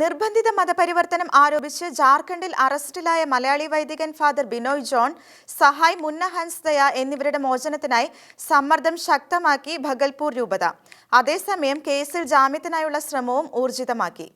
നിർബന്ധിത മതപരിവർത്തനം ആരോപിച്ച് ജാർഖണ്ഡിൽ അറസ്റ്റിലായ മലയാളി വൈദികൻ ഫാദർ ബിനോയ് ജോൺ സഹായ് മുന്ന ഹൻസ് ദയ എന്നിവരുടെ മോചനത്തിനായി സമ്മർദ്ദം ശക്തമാക്കി ഭഗൽപൂർ രൂപത. അതേസമയം കേസിൽ ജാമ്യത്തിനായുള്ള ശ്രമവും ഊർജിതമാക്കി.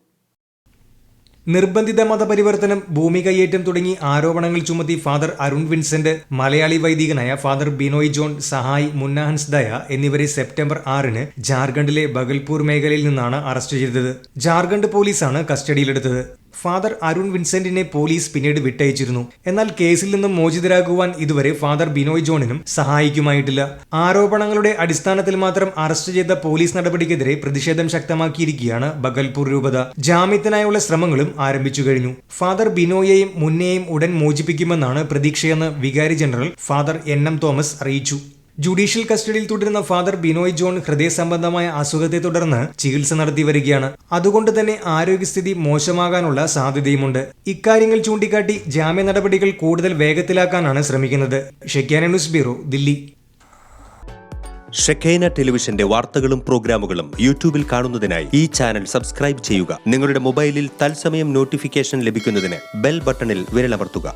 നിർബന്ധിത മതപരിവർത്തനം ഭൂമി കയ്യേറ്റം തുടങ്ങി ആരോപണങ്ങൾ ചുമത്തി ഫാദർ അരുൺ വിൻസെന്റ് മലയാളി വൈദികനായ ഫാദർ ബിനോയ് ജോൺ സഹായ് മുന്നാഹൻസ് ദയ എന്നിവരെ സെപ്റ്റംബർ ആറിന് ജാർഖണ്ഡിലെ ബഗൽപൂർ മേഖലയിൽ നിന്നാണ് അറസ്റ്റ് ചെയ്തത്. ജാർഖണ്ഡ് പോലീസാണ് കസ്റ്റഡിയിലെടുത്തത്. ഫാദർ അരുൺ വിൻസെന്റിനെ പോലീസ് പിന്നീട് വിട്ടയച്ചിരുന്നു. എന്നാൽ കേസിൽ നിന്നും മോചിതരാകുവാൻ ഇതുവരെ ഫാദർ ബിനോയ് ജോണിനും സഹായിക്കുമായിട്ടില്ല. ആരോപണങ്ങളുടെ അടിസ്ഥാനത്തിൽ മാത്രം അറസ്റ്റ് ചെയ്ത പോലീസ് നടപടിക്കെതിരെ പ്രതിഷേധം ശക്തമാക്കിയിരിക്കുകയാണ് ബഗൽപൂർ രൂപത. ജാമ്യത്തിനായുള്ള ശ്രമങ്ങളും ആരംഭിച്ചു കഴിഞ്ഞു. ഫാദർ ബിനോയെയും മുന്നേയും ഉടൻ മോചിപ്പിക്കുമെന്നാണ് പ്രതീക്ഷയെന്ന് വികാരി general father N M Thomas അറിയിച്ചു. ജുഡീഷ്യൽ കസ്റ്റഡിയിൽ തുടരുന്ന ഫാദർ ബിനോയ് ജോൺ ഹൃദയ സംബന്ധമായ അസുഖത്തെ തുടർന്ന് ചികിത്സ നടത്തി വരികയാണ്. അതുകൊണ്ട് തന്നെ ആരോഗ്യസ്ഥിതി മോശമാകാനുള്ള സാധ്യതയുമുണ്ട്. ഇക്കാര്യങ്ങൾ ചൂണ്ടിക്കാട്ടി ജാമ്യ നടപടികൾ കൂടുതൽ വേഗത്തിലാക്കാനാണ് ശ്രമിക്കുന്നത്. Shekinah news bureau Delhi. ഷെഖേന ടെലിവിഷന്റെ വാർത്തകളും പ്രോഗ്രാമുകളും യൂട്യൂബിൽ കാണുന്നതിനായി ഈ ചാനൽ സബ്സ്ക്രൈബ് ചെയ്യുക. നിങ്ങളുടെ മൊബൈലിൽ തത്സമയം നോട്ടിഫിക്കേഷൻ ലഭിക്കുന്നതിന് ബെൽ ബട്ടണിൽ വിരലമർത്തുക.